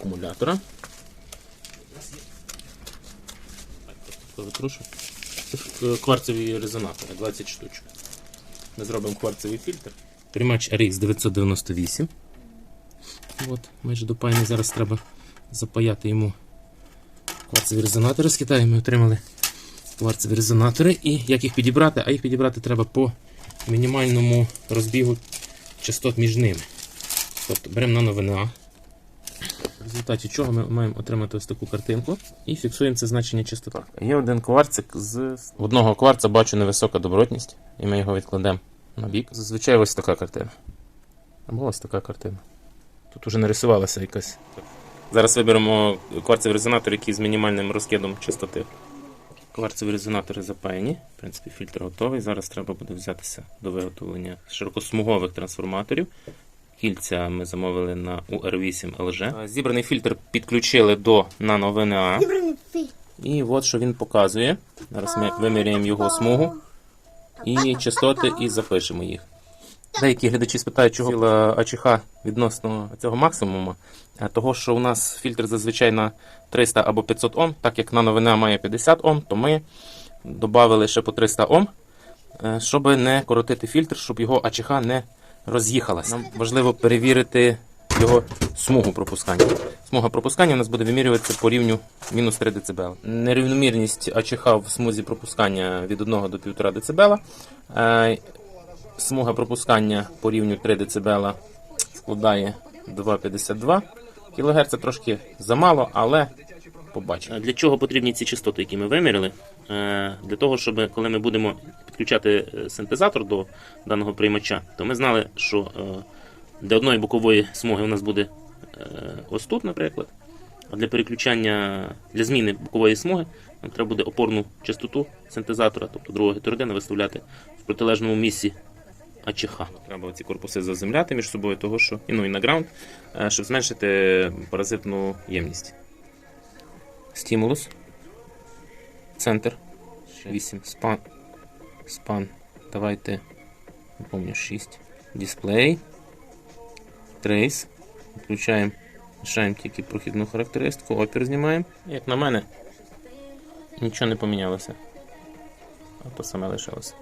акумулятора. Це е, кварцеві резонатори, 20 штучок. Ми зробимо кварцевий фільтр. Приймач RX 998. От, майже допаяний. Зараз треба запаяти йому кварцеві резонатори з Китаю. Ми отримали кварцеві резонатори. І як їх підібрати? А їх підібрати треба по мінімальному розбігу частот між ними. Тобто беремо на новина. В результаті чого ми маємо отримати ось таку картинку і фіксуємо це значення частоти. Є один кварцик з одного кварца бачу невисока добротність, і ми його відкладемо на бік. Зазвичай ось така картина. Або ось така картина. Тут уже нарисувалася якась. Зараз виберемо кварцевий резонатор, який з мінімальним розкидом частоти. Кварцеві резонатори запаяні. В принципі, фільтр готовий. Зараз треба буде взятися до виготовлення широкосмугових трансформаторів. Кільця ми замовили на UR8 LG. Зібраний фільтр підключили до Nano VNA. І от що він показує. Зараз ми виміряємо його смугу і частоти і запишемо їх. Деякі глядачі спитають, чого ціла АЧХ відносно цього максимуму. Того, що у нас фільтр зазвичай на 300 або 500 Ом, так як на новина має 50 Ом, то ми додали ще по 300 Ом, е, щоб не коротити фільтр, щоб його АЧХ не роз'їхалася. Нам важливо перевірити його смугу пропускання. Смуга пропускання у нас буде вимірюватися по рівню мінус 3 дБ. Нерівномірність АЧХ в смузі пропускання від 1 до 1,5 дБ. Е, Смуга пропускання по рівню 3 дБ складає 2,52 кГц. Трошки замало, але побачимо. Для чого потрібні ці частоти, які ми виміряли? Е, Для того, щоб коли ми будемо підключати е, синтезатор до даного приймача, то ми знали, що е, для одної бокової смуги у нас буде е, ось тут, наприклад. А для переключання для зміни бокової смуги нам треба буде опорну частоту синтезатора, тобто другого гетеродина, виставляти в протилежному місці АЧХ. Треба ці корпуси заземляти між собою, того, що, і, ну, і на граунд, щоб зменшити паразитну ємність. Стимулус. Центр. 8. Спан. Спан. Давайте. напомню, 6. Дисплей. Трейс. Включаємо. Лишаємо тільки прохідну характеристику. Опір знімаємо. Як на мене, нічого не помінялося. А то саме лишилося.